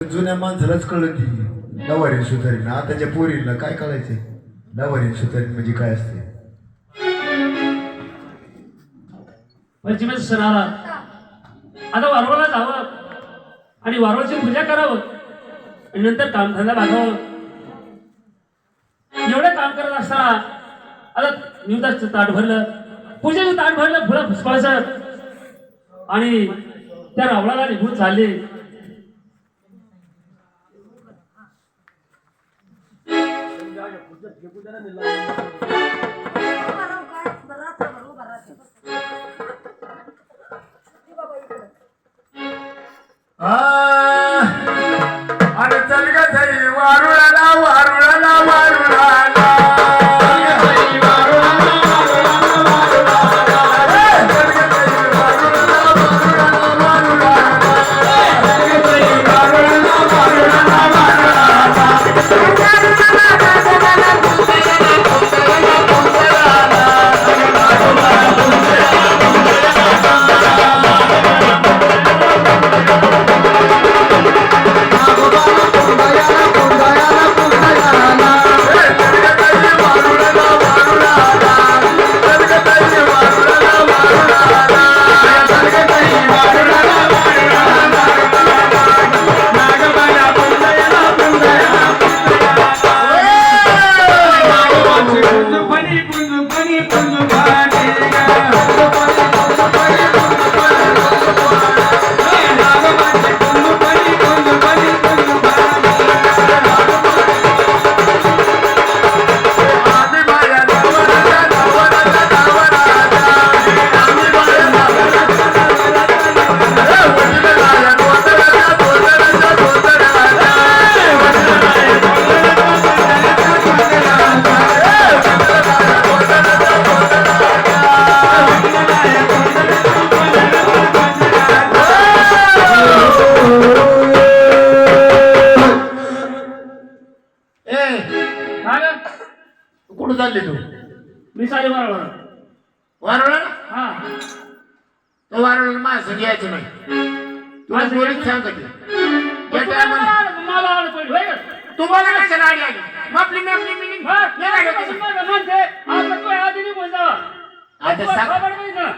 जुन्या माणसालाच कळलं ती नवारी सुधारीन आताच्या पोरीला काय कळायचंय? लवारीन सुधारीन म्हणजे काय असते? पंचमेचा सण आता वारवाला जावं आणि वारवाची पूजा करावं आणि नंतर कामधंदा लागावं. एवढं काम करत असताना आता निवदाचं ताट भरलं पूजेचं ताट भरलं फुलं फुसफायचं आणि त्या रावळाला निघून चालले. आणि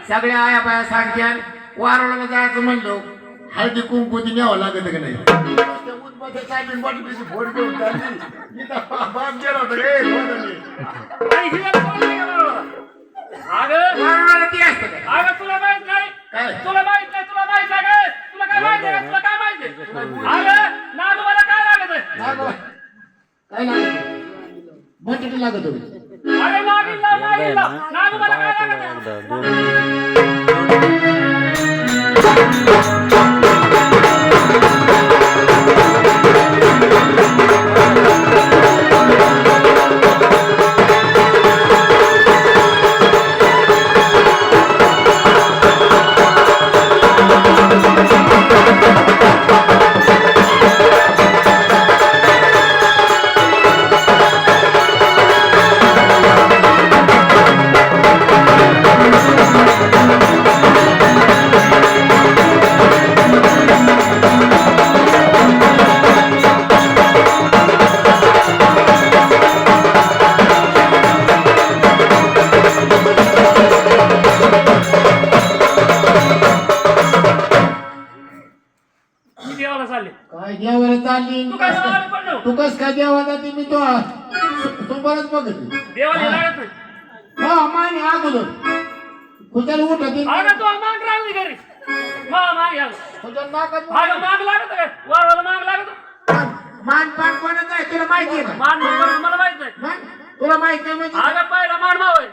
सगळ्या आया बाया सांगत्या वारुळाला जायचं म्हणलो हळदी कुंकू ती न्यावं लागत का नाही. आणि हिला कोण? अगं, ती असते? अगं तुला माहीत काय? तुला माहीत नाही तुला माहीत आहे काय? तुला काय माहीत आहे का? तुला काय माहीत आहे? अगं, नागोबाला काय लागत आहे? काय लागत बटाटे लागत होते अरे तुला माहीत नाही म्हणजे? अगं पहिला मान माव आहे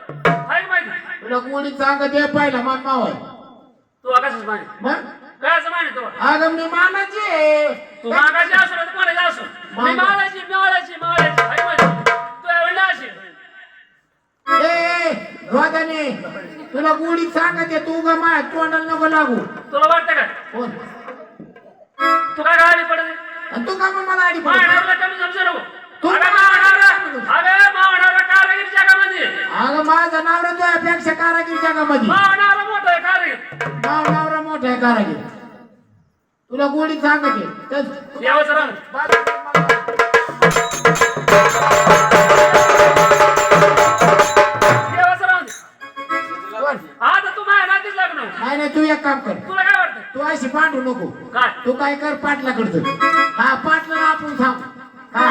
आहे का माहीत? तुला कोणी सांगत आहे पाहिला मान माव आहे तू आकाशच माने. मग? कायच माने तू? अगं मी मानाची आहे. तू मागाची असो ना तू कोणाची असो? मी माहिती तू एवढा अशी ए तुला गोडी सांगत आहे? तू गा माय तोंडाला नको लागू. तुला वाटतं काय? कोण? तू काय गाडी पडत आणि तू का मग मला आडी कमी समजा नको. तू- अगं जगामध्ये. माझा नवरा कारागीर जगामध्ये. मोठा आहे कारागीर नाव नवरा मोठा आहे कारागीर तुला गोडी सांगते. तू नाही नाही तू एक काम कर. तुला काय वाटतं? तू अशी पांडू नको. काय? तू काय कर पाटला करतो हा पाटला आपण थांब हा.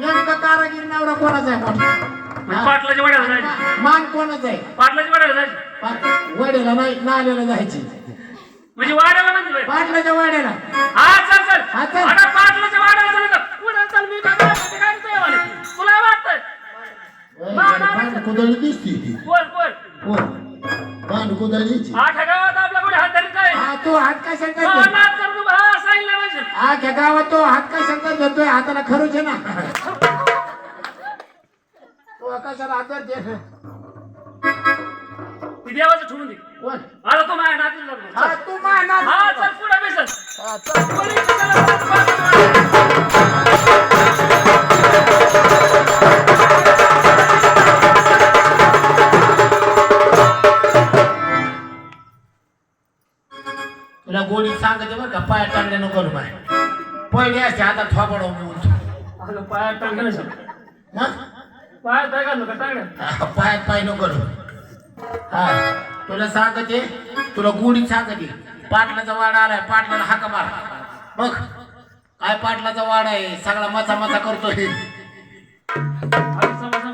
नेमका कारागीर नवरा कोणाचा आहे म्हणजे हा. पाटलाच्या वड्याला जायची. मान कोणाचा आहे? पाटलाच्या वड्याला जायची. पाट- वड्याला नाही नाल्याला जायची. म्हणजे वाड्याला म्हणते बाई. पाटलाच्या वाड्याला. हा चल चल. हा, चल. आता पाटलाच्या वाड्याला चल इथं. पुढे चल मी काय करते, काय करतोय वाले? तुला काय वाटतंय? पांड कुदळी दिसती ती? बोल बोल. हो कुदळीची आख्या गावात आपला कोणी हात धरीत काय हा तो हात कशा हो, करतो नाद कर तू हा सांगितलं पाहिजे तो हात कशा करतोय हाताला खरूच आहे ना. तो कशाला हात धरते? ती देवाचं ठेवून दे. कोण? आता तू माझ्या नातीला लागलो हा तू हा चल पुढे बेसल हा, चल. पाठवा. तुला सांगते तुला गोडी सांगते. पाटलाचा वाडा आलाय पाटलाला हाका मार. बघ काय पाटलाचा वाडा आहे सगळा मचा मचा करतोय.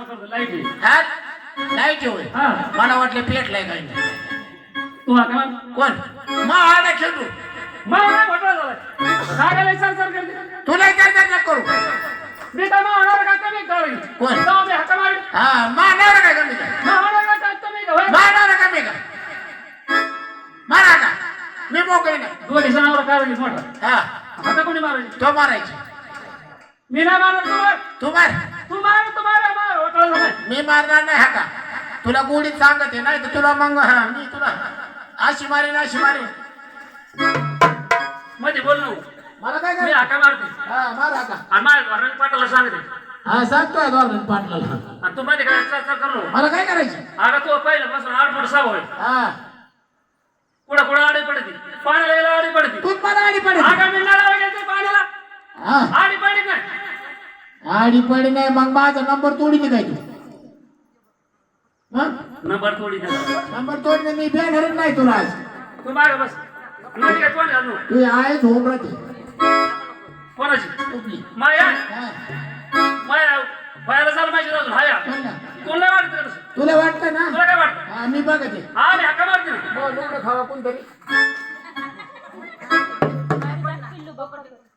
करतो. हा? नाही हा. मला वाटलं पेटलाय काही नाही. तू हा का कोण? मा आडा खेळू मग काय तुला काय करणार करू. काय कोण? हा मारणार काय कमी काय कमी का मारा का मी मोकळे नाही. दोन्ही जनावर मोठा? हा. आता कोणी मारायची? तो मारायची. मी नाही मारणार तू. मार तू मार. तू मार तू मार मार. घोटाळा झालाय मी मारणार नाही हा का? तुला गोडीत सांगते नाही तर तुला मग हा मी तुला अशी मारेन अशी मारेन. मध्ये बोल नको मला काय मी करायचं हाका मारते. हा मारा का आणि माझ्या घरात पाटाला सांगते. हा सांगतोय धोरण पाटलाला. आणि तू मध्ये काय चर्चा करू मला काय करायचं? अगं तू पहिलं बसून आडपड सावय. हा. कुठं कुठं आडी पडते. पाण्याला यायला आडी पडते. मला आडी पडे आगा मी नळावर गेलते पाण्याला. हा. आडी पडत नाही आडी पडे नाही मग माझा नंबर तोडी काय तू. मग नंबर थोडी द्या. नंबर तोडणे मी बॅनर नाही तुला आज. तू माग बस. काय कोण घालू? तू आहेच कोणाची? कुठली? माया? हा, माया व्हायला झालं माहिती अजून. हाया. ना. नाही वाटत? तुला वाटतं ना? हा, मी बघते हा मारते. बोल, खावा कोणतरी.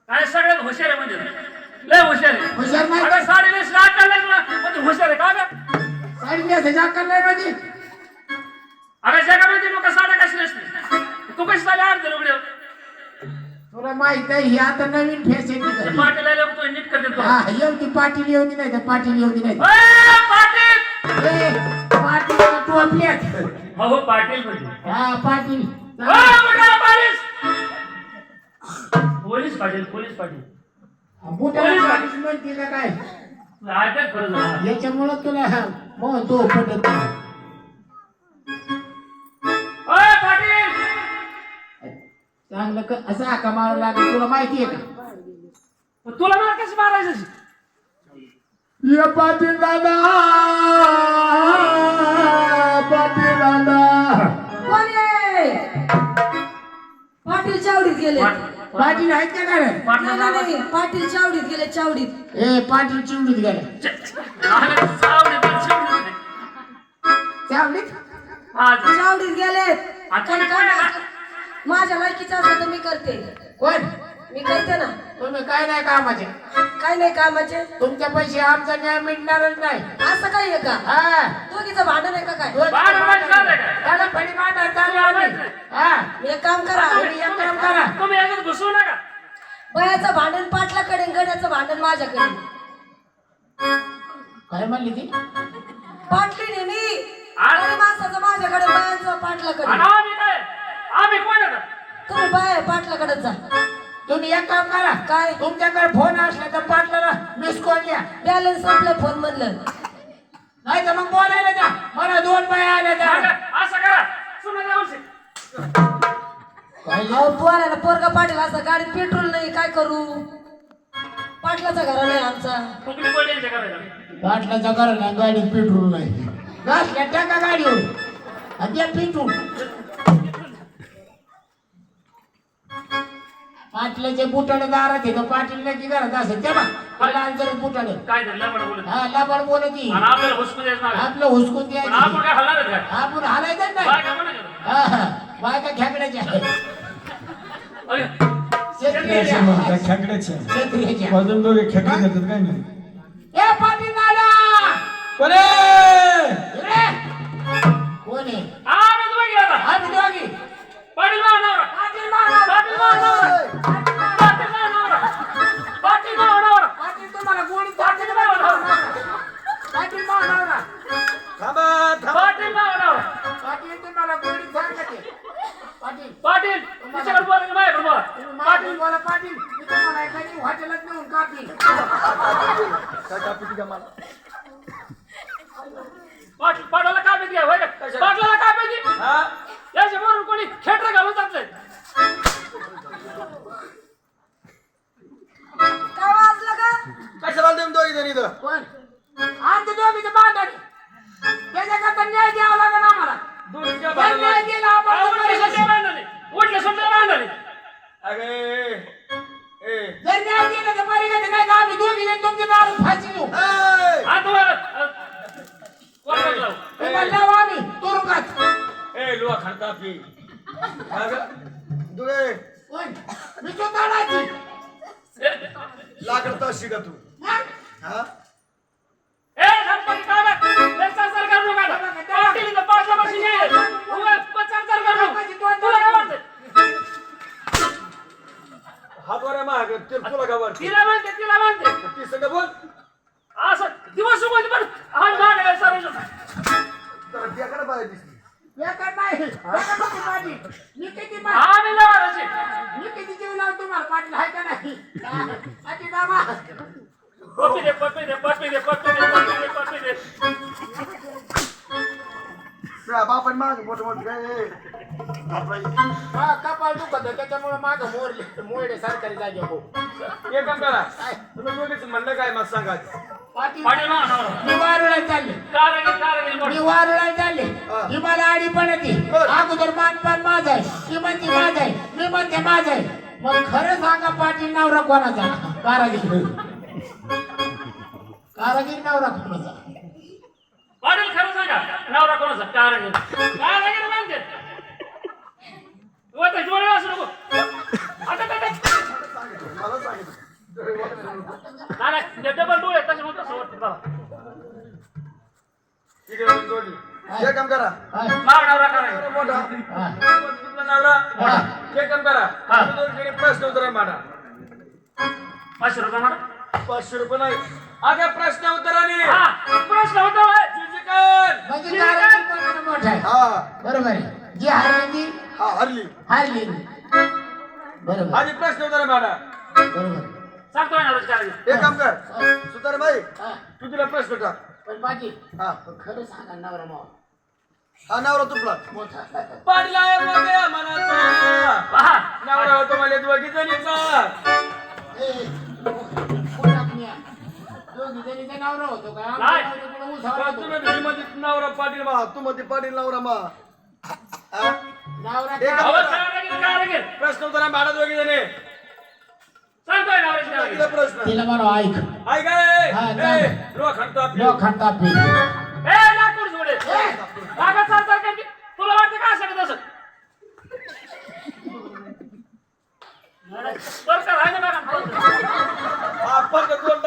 काय सगळ्यात हुशार आहे म्हणजे? लय हुशार आहे. हुशार नाही. अगं का? साडी तुला. पण तू हुशार आहे का गं? साडी नेसायची अक्कल नाही माझी. अगं जगामध्ये लोक साड्या कशी नसते तू कशी साडी आणते लुगडे? तुला माहीत आहे ही आता नवीन फॅशन निघाली पाटील आल्यावर तू नीट करते तुला. हा एवढी पाटील येऊन नाही तर पाटील येऊन नाही ए, पाटील! ए, पाटील टोपल्यात हो हो पाटील म्हणजे हा Patil. Police! Police Patil police Patil. म्हणते का काय? तुला अटक. याच्यामुळं तुला मग तो पटत नाही. पाटील! चांगलं क- असं हाका मारावं लागेल तुला माहिती आहे का? तुला मला कसं मारायचं? ये पाटील दादा! चावडीत गेले. पाटील आहेत का काय नाही नाही, नाही. पाटील चावडीत गेले चावडीत. ए पाटील चिवडीत गेला. चावडीत आता आहे? असं- माझ्या लायकीचं असलं तर मी करते. कोण? मी करते ना. तुम्ही काय नाही कामाचे. काय नाही कामाचे? तुमच्या पैसे आमचा न्याय मिळणारच नाही. असं काय आहे का? हा. दोघीचं भांडण आहे का काय? दोन- त्याला फडी मांडा, चालू आम्ही. हा. मी एक काम करा. तुम्ही एक काम करा. तुम्ही याच्यात घुसू नका. बयाचं भांडण पाटलाकडे आणि गड्याचं भांडण माझ्याकडे. काय म्हणली ती? पाटलीने मी माणसाचं माझ्याकडे बायांचं आणि पाटलाकडे आम्ही काय? आम्ही कोण आहे का? तुम्ही बाया पाटलाकडे जा. तुम्ही एक काम करा. काय? तुमच्याकडे फोन असला तर पाटला मिस कॉल द्या. बॅलन्स संपलं फोन मधलं. नाही तर मग बोलायला द्या मला दोन बाया आल्या त्या असं करा. सुना अहो पोराला पोरगा पाटील असं गाडीत पेट्रोल नाही काय करू? पाटलाचा घर नाही आमचा. पाटलाचा कारण नाही गाडीत पेट्रोल नाही. घातल्या टाका गाडीवर. आणि द्या पेट्रोल पाटलाचे बुटाडे दारात येतो पाटील की घरात असेल. तेव्हा लालचं बुटाडे. काय झालं? लबाड बोलत हा लाबाड बोलती आणि आपल्याला हुसकून द्यायचं नाव आहे. आपलं हुसकून पण द्यायचं आपण काय हल्ला नाही काय? आपण हालायचं काय नाही का? हा, हा. बायका खेकड्याच्या अरे, शेतकऱ्याच्या. खेकड्याच्या शेतकऱ्याच्या. अजून दोघे खेकडे देतात काय नाही. ए पाटील कोणे कापील काय कापी का मला पाटील पाटलाला काय माहिती आहे, होय रे? पाटलाला काय माहिती हा? याच्या बरोबर कोणी खेटर घालून जातलंय काय वाजलं का कशाला देऊन दोघी जण इथं? कोण? आमच्या दोघीचं बांधण त्याच्याकरता न्याय द्यावा लागेल आम्हाला. दोघीच्या जर न्याय भांडणाला- दिला आपण तर उठले सुटले बांधले अगे ए जर न्याय दिला तर बरी नाही तर आम्ही दोघी जण तुमची दारू फाशी देऊ हा तुम्हाला लावू. आम्ही तुरुंगात ए लुआ खणता पी दुगे कोण मी तो काढायची लाकडता शिका तू मग? हा ए, धनपती काय बघ? लय चरचर करू नका आता. पाटील इथं पाटलापाशी ये. उगाच चरचर करू नको. तुला काय वाटतंय? हात वर आहे महाग ते तुला का वर तिला म्हणते तिला म्हणते ती सगळं बोल. असं दिवसमध्ये पण हात बेकार बाहेर दिसली. बेकार नाही मी किती मा- आम्ही लावायचे. मी किती जीव लावतो तुम्हाला पाटील आहे का नाही? पाटील बाबा. पप्पी दे पप्पी दे पप्पी दे पप्पी दे पप्पी दे पप्पी दे. बापान माग मोठ मोठ काय हा? कपाळ दुखत त्याच्यामुळे माग मोरले मोरले सरकारी जागे हो. एक काम करा तुम्ही दोघीच म्हणलं काय मला सांगा पाटील. मी वारुळात चालले. कारगिल कारगिल मी मोठी. वारुळात चालले. हा. मला आडी पडते. अगोदर मानपान माझा आहे ती म्हणते माझा आहे मी म्हणते माझा. आहे मग खरं सांगा पाटील नवरा कोणाचा? कारागीर. कारागीर नवरा कोणाचा? पाटील खरं सांगा. नवरा कोणाचा? कारगिल कारगिल म्हणते तू आता डोळे वाचू नको. आता नाही डबल डोळे तसं वाटतं मला ठीक आहे दोघी हे काम करा. माग नवरा करायचा मोठा. हा. नवरा. हा. काम करा. प्रश्न उत्तर मारा पाचशे रुपये म्हणा पाचशे रुपये नाही. अगं प्रश्न उत्तराने. हा प्रश्न होता. चिकन म्हणजे मोठा आहे. हा. बरोबर आहे. जी हारली हा हरली. हारली. बरोबर. आणि प्रश्न उत्तर मारा बरोबर. सांगतोय ना कारगिल एक काम कर. सुतार भाई हा, तू तिला प्रश्न टाक पण बाकी हा. खरं सांगा नवरा मावा हा नवरा तुपला मोठा पाडलाय मोठ्या मनाचा पहा. नवरा होतो मला दोघी जणीचा. ए, कोणात न्या? दोघी जणीचा नवरा होतो का आमचा नाही. नवरा इकडे उसावर होतो. तुम्ही घरीमध्ये नवरा पाटील मा तू मध्ये पाटील नवरा मा हा? नवरा अहो, प्रश्न उत्तर भाडा दोघी जणी. सांगतोय नवऱ्याची तिला कारगिल प्रश्न. तिला म्हणा ऐक. ऐक हा, चालेल. ए लाकूड सोडे. चाल करते. तुला वाटतं का असं तसं का बघा हा फरक दोन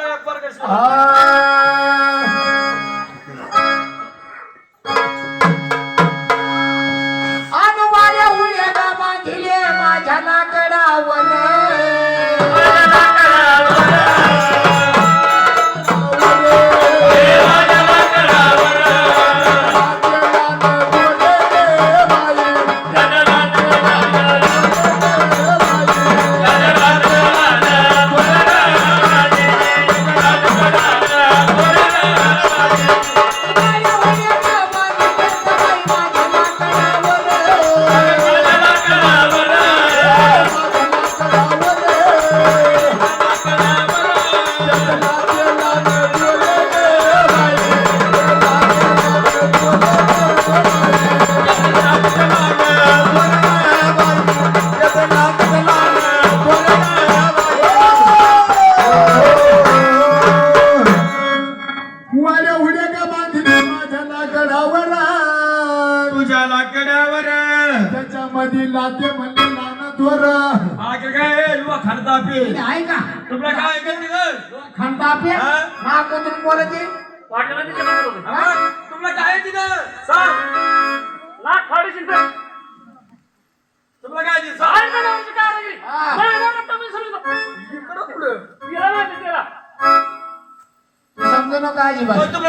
には。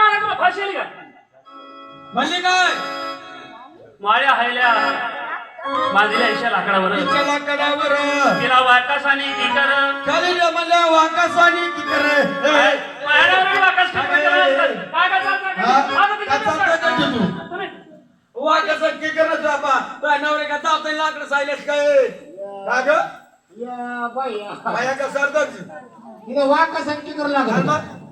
मारा तुला फाशील का? म्हणजे काय माळ्या हायल्या. माझ्या लाकडावर. चला कडावर तिला वाकास आणि किकर खाली रे काय नवरे का दाबते लाकड सायलेस काय? का ग? या बाया. किकर लागला.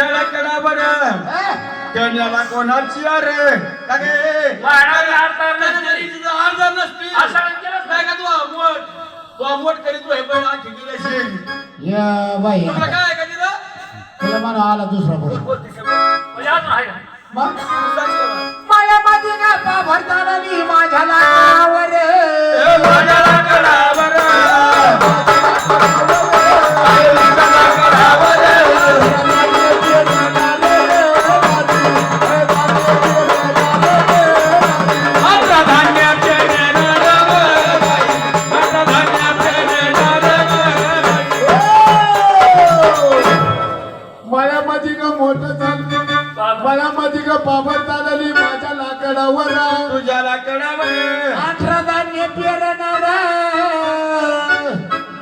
कण्याला कडा बर कण्याला कोणाची अरे? या बाई. काय कधी तुला म्हणा आला दुसरा मग? माया माझी गापा भरताना मी माझ्या नावावर. माझ्या नावावर.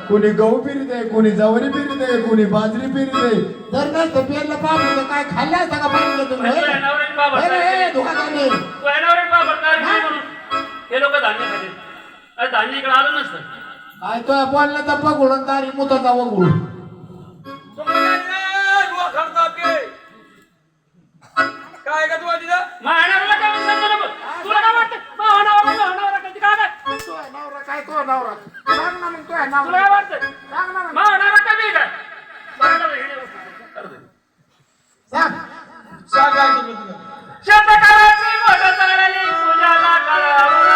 कोणी गहू पिरीत आहे कोणी जवारी पिरीत आहे कोणी बाजरी पिरीत आहे. जर नसतं पेरलं पाप होतं काय खाल्लं असतं का पाणी तुम्ही काय इकडे तो बोलला तर पकडून तारी मुताचा वगळून काय का तू आधी काय तुला काय तो आहे नवरा ना मग तो ना मग. मावणारा कमी का? चालली तुझ्याला कळावं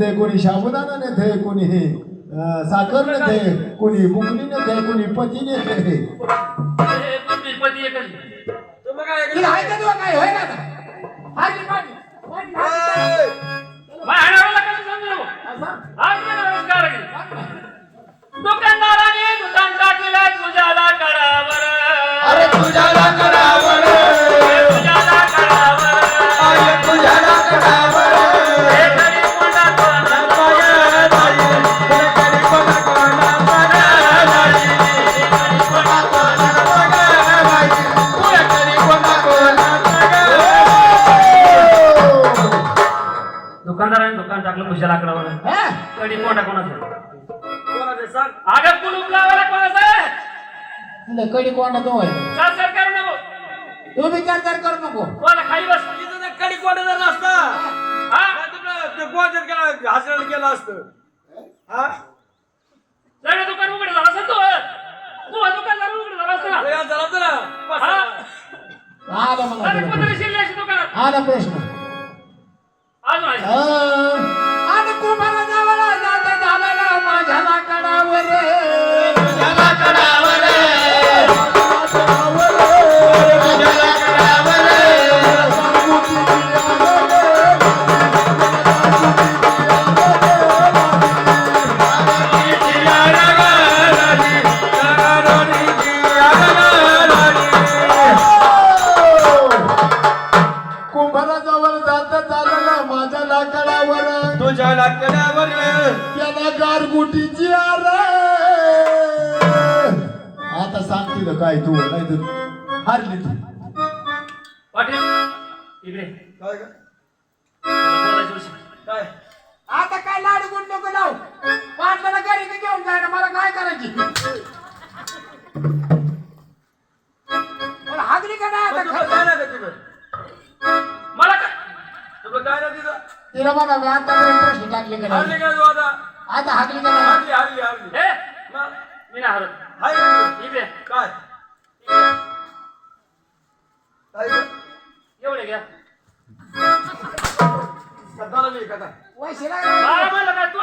नेते कोणी शाबुदाना नेते कोणी हे साखर नेते कोणी बुकली नेते कोणी पती नेते. हा? कडी कोणा कोणाचं? अगं कुलूप लावायला कोणाचं? आहे? तुला कडी कोणा तो सर करू नको तू विचार कर करू नको. कोणा खाली बस. हा? गेलं असतं. तिला म्हणा मी आतापर्यंत प्रश्न टाकले का हारली नाही काय तू आता? आता हागली का नाही हारली, हारली, हारली. ए मग? मी हरत हाय? काय? काय ग? एवढे घ्या कथाला मी कथा. वैशिला मला म्हणलं काय तू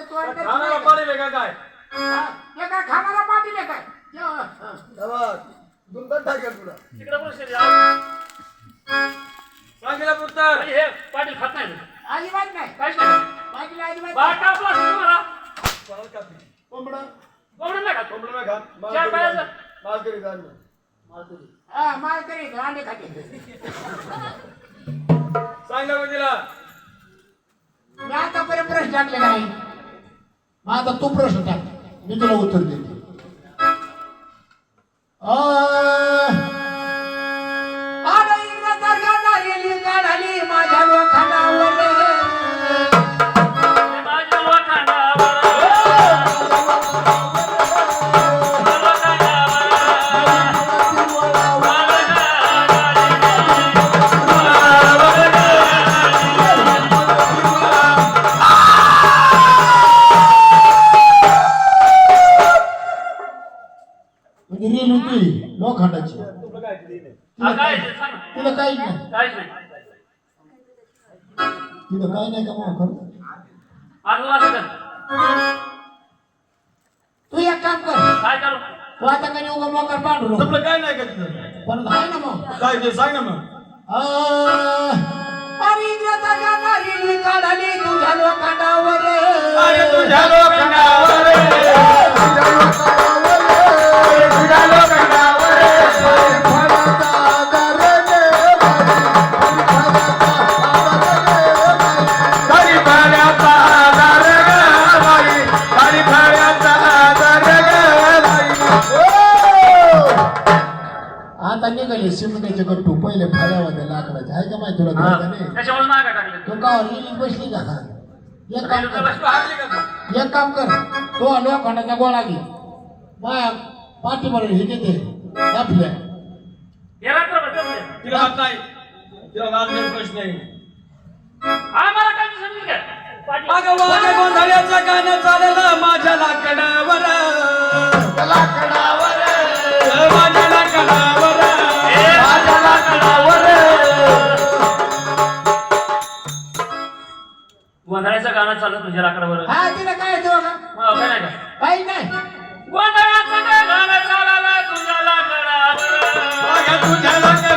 तोंड काय खाणारा पाणी आहे का काय? हा, काय खाणारा पाटील आहे काय हा. टाकेल तुला. तिकडे पुत्तर. आणि हे पाटील खात नाही अजिबात नाही काहीच नाही पाटील अजिबात बाळ टाकला असेल तुम्हाला कोणाला खाते? कोंबडा कोंबडं नाही खात कोंबडं नाही खात. माल चार करी पायाचं. जाणं. माल करी जाणं. हा माल करीत अंडे खाते सांगितलं का तिला? मी आतापर्यंत प्रश्न टाकले का नाही मग आता तू प्रश्न टाक मी तुला उत्तर देते आ, काही नाही का मग खरं तू असं कर तू एक काम कर. काय करू? तू आता काही उगा मोकर नको. तुला काय नाही का तिथं पण आहे ना मग. काय ते सांग ना मग. अरे इंग्रजा गाणारी काढाली तुझ्या लोखंडावर. अरे तुझ्या लोखंडावर. तुझ्या लोखंडावर. गाडी गट्टू पहिले होत्या लाकडाचे. आहे का माहिती तुला हा. घरचं नाही? त्याच्यामुळे मागा टाकले. तो का बसली का एक काम कर. तू तू? एक काम कर. तो लोखंडाचा गोळा घे. माया पाठीवर हे घेते आपल्या रात्रभर जमले. तिला हात नाही. तिला हात नाही प्रश्न आहे. मला काय ते समजून घ्या. पाटील. अगं वाघ गोंधळ्याचं गाणं चाललं माझ्या लाकडावर. लाकडावर. माझ्या लाकडावर. लाकडावर गोंधळाचं गाणं चाललं तुझ्या लाकडावर. हा तिला काय येतं बघा. मग काय नाही का? काही नाही. गोंधळाचं गाणं चाललं तुझ्या लाकडावर. वाघ तुझ्या लाकडावर.